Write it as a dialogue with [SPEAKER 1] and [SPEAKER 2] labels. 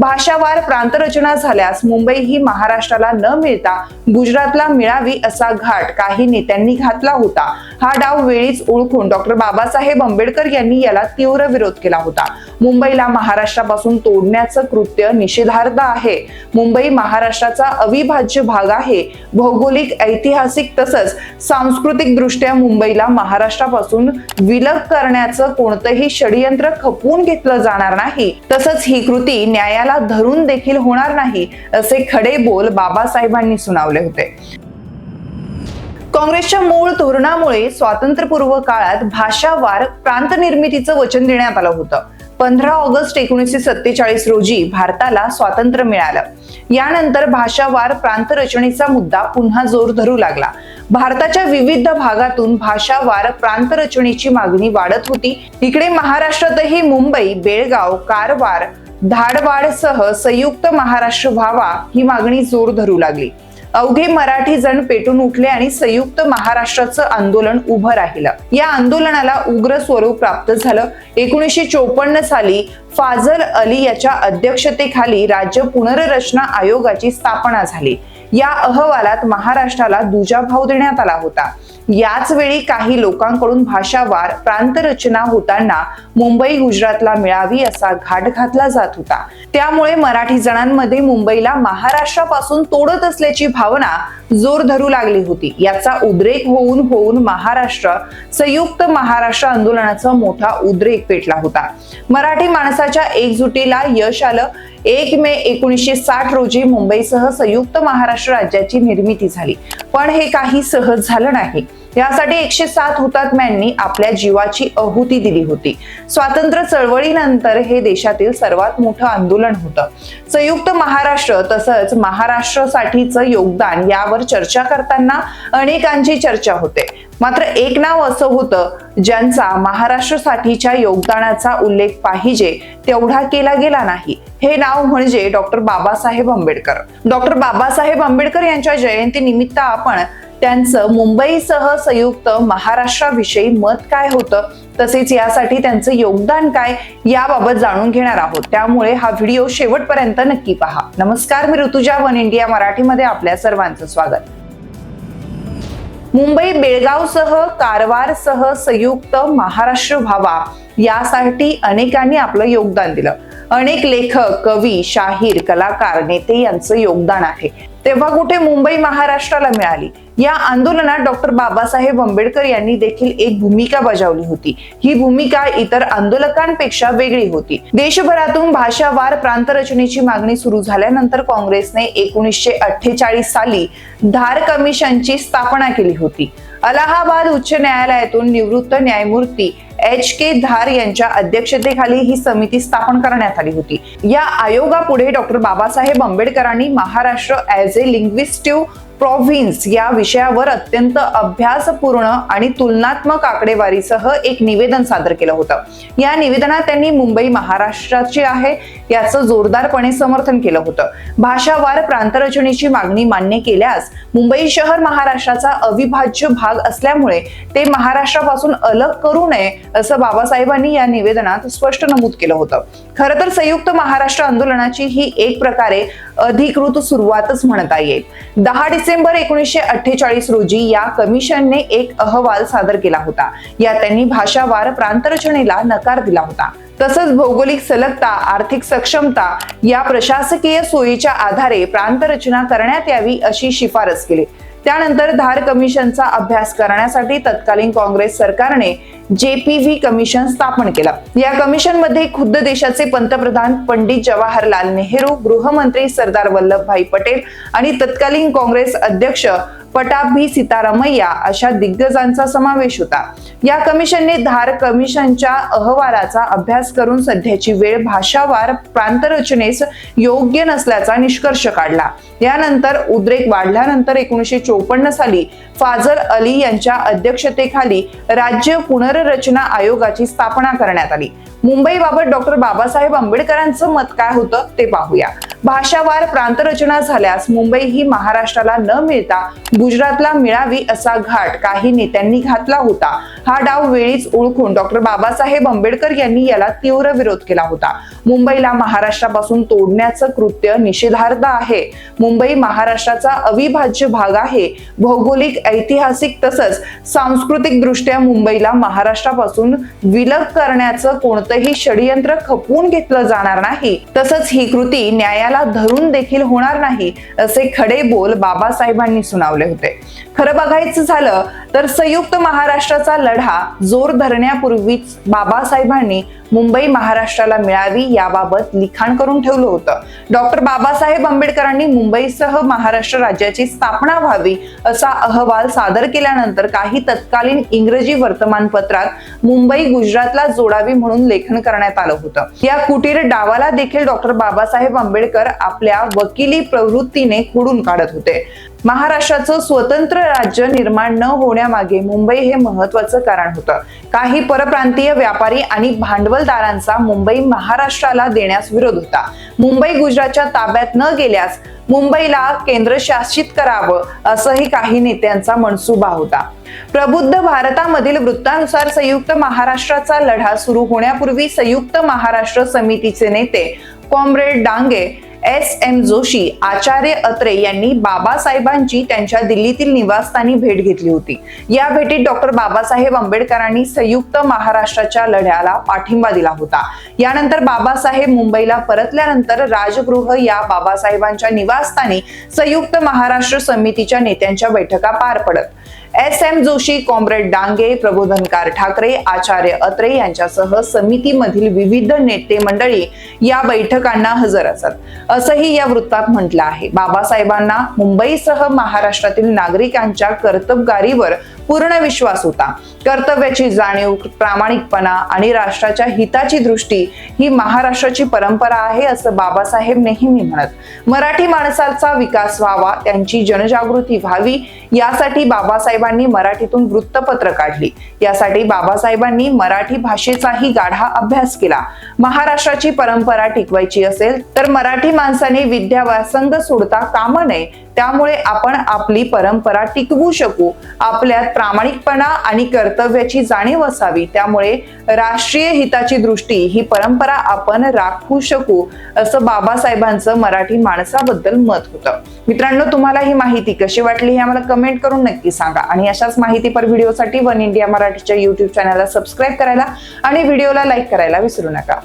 [SPEAKER 1] भाषावार प्रांतरचना झाल्यास मुंबई ही महाराष्ट्राला न मिळता गुजरातला मिळावी असा घाट काही नेत्यांनी घातला होता. हा डाव वेळीच ओळखून डॉक्टर बाबासाहेब आंबेडकर यांनी याला तीव्र विरोध केला होता. मुंबईला महाराष्ट्रापासून तोडण्याचं कृत्य निषेधार्ह आहे. मुंबई महाराष्ट्राचा अविभाज्य भाग आहे. भौगोलिक ऐतिहासिक तसंच सांस्कृतिक दृष्ट्या मुंबईला महाराष्ट्रापासून विलग करण्याचं कोणतंही षडयंत्र खपवून घेतलं जाणार नाही. तसंच ही कृती न्यायाला धरून देखील होणार नाही असे खडे बोल बाबासाहेबांनी सुनावले होते. काँग्रेसच्या मूळ धोरणामुळे स्वातंत्र्यपूर्व काळात भाषावार प्रांत निर्मितीचं वचन देण्यात आलं होतं. पंधरा ऑगस्ट एकोणीसशे सत्तेचाळीस रोजी भारताला स्वातंत्र्य मिळालं. यानंतर भाषावार प्रांत रचनेचा मुद्दा पुन्हा जोर धरू लागला. भारताच्या विविध भागातून भाषावार प्रांत रचनेची मागणी वाढत होती. इकडे महाराष्ट्रातही मुंबई बेळगाव कारवार धाडवाडसह संयुक्त महाराष्ट्र व्हावा ही मागणी जोर धरू लागली. अवघे मराठी जण पेटून उठले आणि संयुक्त महाराष्ट्राचं आंदोलन उभं राहिलं. या आंदोलनाला उग्र स्वरूप प्राप्त झालं. एकोणीसशे चोपन्न साली फाजल अली याच्या अध्यक्षतेखाली राज्य पुनर्रचना आयोगाची स्थापना झाली. या अहवालात महाराष्ट्राला दुजाभाव देण्यात आला होता. याच वेळी काही लोकांकडून भाषावार प्रांत रचना होताना मुंबई गुजरातला मिळावी असा घाट घातला जात होता. त्यामुळे मराठी जणांमध्ये मुंबईला महाराष्ट्रापासून तोडत असल्याची भावना जोर धरू लागली होती. याचा उद्रेक होऊन होऊन महाराष्ट्र संयुक्त महाराष्ट्र आंदोलनाचा मोठा उद्रेक पेटला होता. मराठी माणसाच्या एकजुटीला यश आलं. एक मे एकोणीसशे साठ रोजी मुंबईसह संयुक्त महाराष्ट्र राज्याची निर्मिती झाली. पण हे काही सहज झालं नाही. यासाठी एकशे सात हुतात्म्यांनी आपल्या जीवाची आहुती दिली होती. स्वातंत्र्य चळवळीनंतर हे देशातील सर्वात मोठं आंदोलन होतं. संयुक्त महाराष्ट्र तसंच महाराष्ट्रासाठीचं योगदान यावर चर्चा करताना अनेकांची चर्चा होते. मात्र एक नाव असं होतं ज्यांचा महाराष्ट्रासाठीच्या योगदानाचा उल्लेख पाहिजे तेवढा केला गेला नाही. हे नाव म्हणजे डॉक्टर बाबासाहेब आंबेडकर. डॉक्टर बाबासाहेब आंबेडकर यांच्या जयंती निमित्त आपण त्यांचं मुंबईसह संयुक्त महाराष्ट्राविषयी मत काय होतं? तसेच यासाठी त्यांचं योगदान काय? याबाबत जाणून घेणार आहोत. त्यामुळे हा व्हिडिओ शेवटपर्यंत नक्की पहा. नमस्कार मी ऋतुजा वन इंडिया मराठीमध्ये आपल्या सर्वांचं स्वागत. मुंबई बेळगावसह कारवारसह संयुक्त महाराष्ट्र व्हावा यासाठी अनेकांनी आपलं योगदान दिलं. अनेक लेखक कवी शाहीर कलाकार नेते यांचं योगदान आहे. तेव्हा कुठे मुंबई महाराष्ट्राला मिळाली. या आंदोलनात डॉक्टर बाबासाहेब आंबेडकर यांनी देखील एक भूमिका बजावली होती. ही भूमिका इतर आंदोलकांपेक्षा वेगळी होती. देशभरातून भाषावार प्रांत रचनेची मागणी सुरू झाल्यानंतर काँग्रेसने एकोणीसशे अठ्ठेचाळीस साली धार कमिशनची स्थापना केली होती. अलाहाबाद उच्च न्यायालयातून निवृत्त न्यायमूर्ती एच के धार यांच्या अध्यक्षतेखाली ही समिती स्थापन करण्यात आली होती. या आयोगापुढे डॉक्टर बाबासाहेब आंबेडकरांनी Maharashtra as a linguistic province या विषयावर अत्यंत अभ्यासपूर्ण आणि तुलनात्मक आकडेवारीसह एक निवेदन सादर केलं होतं. या निवेदनात त्यांनी मुंबई महाराष्ट्राची आहे याचं जोरदारपणे समर्थन केलं होतं. भाषावार प्रांतरचनेची मागणी मान्य केल्यास मुंबई शहर महाराष्ट्राचा अविभाज्य भाग असल्यामुळे ते महाराष्ट्रापासून अलग करू नये असं बाबासाहेबांनी या निवेदनात स्पष्ट नमूद केलं होतं. खरं तर संयुक्त महाराष्ट्र आंदोलनाची ही एक प्रकारे अधिकृत सुरुवातच म्हणता येईल. दहा डिसेंबर एकोणीसशे अठ्ठेचाळीस रोजी या कमिशनने एक अहवाल सादर केला होता. या त्यांनी भाषावार प्रांतरचनेला नकार दिला होता. तसंच भौगोलिक सलगता आर्थिक सक्षमता या प्रशासकीय सोयीच्या आधारे प्रांतरचना करण्यात यावी अशी शिफारस केली. त्यानंतर धार कमिशनचा अभ्यास करण्यासाठी तत्कालीन काँग्रेस सरकारने जेपीव्ही कमिशन स्थापन केलं. या कमिशनमध्ये खुद्द देशाचे पंतप्रधान पंडित जवाहरलाल नेहरू गृहमंत्री सरदार वल्लभभाई पटेल आणि तत्कालीन काँग्रेस अध्यक्ष पटाभी सीतारामय्या अशा दिग्गजांचा समावेश होता. या कमिशनने धार कमिशनच्या अहवालाचा अभ्यास करून सध्याची वेळ भाषावार प्रांतरचनेस योग्य नसल्याचा निष्कर्ष काढला. यानंतर उद्रेक वाढल्यानंतर एकोणीसशे चोपन्न साली फाजल अली यांच्या अध्यक्षतेखाली राज्य पुनर्रचना आयोगाची स्थापना करण्यात आली. मुंबईबाबत डॉक्टर बाबासाहेब आंबेडकरांचं मत काय होतं ते पाहूया. भाषावार प्रांतरचना झाल्यास मुंबई ही महाराष्ट्राला न मिळता गुजरातला मिळावी असा घाट काही नेत्यांनी घातला होता. हा डाव वेळीच ओळखून डॉक्टर बाबासाहेब आंबेडकर यांनी याला तीव्र विरोध केला होता. मुंबईला महाराष्ट्रापासून तोडण्याचं कृत्य निषेधार्ह आहे. मुंबई महाराष्ट्राचा अविभाज्य भाग आहे. भौगोलिक ऐतिहासिक तसंच सांस्कृतिक दृष्ट्या मुंबईला महाराष्ट्रापासून विलग करण्याचं कोणतंही षडयंत्र खपवून घेतलं जाणार नाही. तसंच ही कृती न्यायाला धरून देखील होणार नाही असे खडे बोल बाबासाहेबांनी सुनावले होते. खरं बघायचं झालं तर संयुक्त महाराष्ट्राचा लढा जोर धरण्यापूर्वीच बाबासाहेबांनी मुंबई महाराष्ट्राला मिळावी याबाबत लिखाण करून ठेवलं होतं. डॉक्टर बाबासाहेब आंबेडकरांनी मुंबईसह महाराष्ट्र राज्याची स्थापना व्हावी असा अहवाल सादर केल्यानंतर काही तत्कालीन इंग्रजी वर्तमानपत्रात मुंबई गुजरातला जोडावी म्हणून लेखन करण्यात आलं होतं. या कुटीर डावाला देखील डॉक्टर बाबासाहेब आंबेडकर आपल्या वकिली प्रवृत्तीने खोडून काढत होते. महाराष्ट्राचं स्वतंत्र राज्य निर्माण न होण्यामागे मुंबई हे महत्वाचं कारण होतं. काही परप्रांतीय व्यापारी आणि भांडवलदारांचा मुंबई महाराष्ट्राला देण्यास विरोध होता. मुंबई गुजरातच्या ताब्यात न गेल्यास मुंबईला केंद्रशासित करावं असंही काही नेत्यांचा मनसुबा होता. प्रबुद्ध भारतामधील वृत्तानुसार संयुक्त महाराष्ट्राचा लढा सुरू होण्यापूर्वी संयुक्त महाराष्ट्र समितीचे नेते comrade Dange S M Joshi Acharya Atre यांनी बाबासाहेबांची त्यांच्या दिल्लीतील निवासस्थानी भेट घेतली होती. या भेटीत डॉक्टर बाबासाहेब आंबेडकरांनी संयुक्त महाराष्ट्राच्या लढ्याला पाठिंबा दिला होता. यानंतर बाबासाहेब मुंबईला परतल्यानंतर राजगृह या बाबासाहेबांच्या निवासस्थानी संयुक्त महाराष्ट्र समितीच्या नेत्यांच्या बैठका पार पडत. S M Joshi comrade Dange Prabodhankar Thackeray Acharya Atre यांच्यासह समितीमधील विविध नेते मंडळी या बैठकांना हजर असत. असंही या वृत्तात म्हटलं आहे. बाबासाहेबांना मुंबईसह महाराष्ट्रातील नागरिकांच्या कर्तबगारीवर पूर्ण विश्वास होता. कर्तव्याची जाणीव प्रामाणिकपणा आणि राष्ट्राच्या हिताची दृष्टी ही महाराष्ट्राची परंपरा आहे असं बाबासाहेब नेहमी म्हणत. मराठी माणसाचा विकास व्हावा त्यांची जनजागृती व्हावी यासाठी बाबासाहेबांनी मराठीतून वृत्तपत्र काढली. यासाठी बाबासाहेबांनी मराठी भाषेचाही गाढा अभ्यास केला. महाराष्ट्राची परंपरा टिकवायची असेल तर मराठी माणसाने विद्याव्यासंग सोडता कामा नये. त्यामुळे आपण आपली परंपरा टिकवू शकू. आपल्यात प्रामाणिकपणा आणि कर्तव्याची जाणीव असावी. त्यामुळे राष्ट्रीय हिताची दृष्टी ही परंपरा आपण राखू शकू असं बाबासाहेबांचं मराठी माणसाबद्दल मत होतं. मित्रांनो तुम्हाला ही माहिती कशी वाटली हे आम्हाला कमेंट करून नक्की सांगा. आणि अशाच माहितीपर व्हिडिओसाठी वन इंडिया मराठीच्या युट्यूब चॅनलला सबस्क्राईब करायला आणि व्हिडिओला लाईक करायला विसरू नका.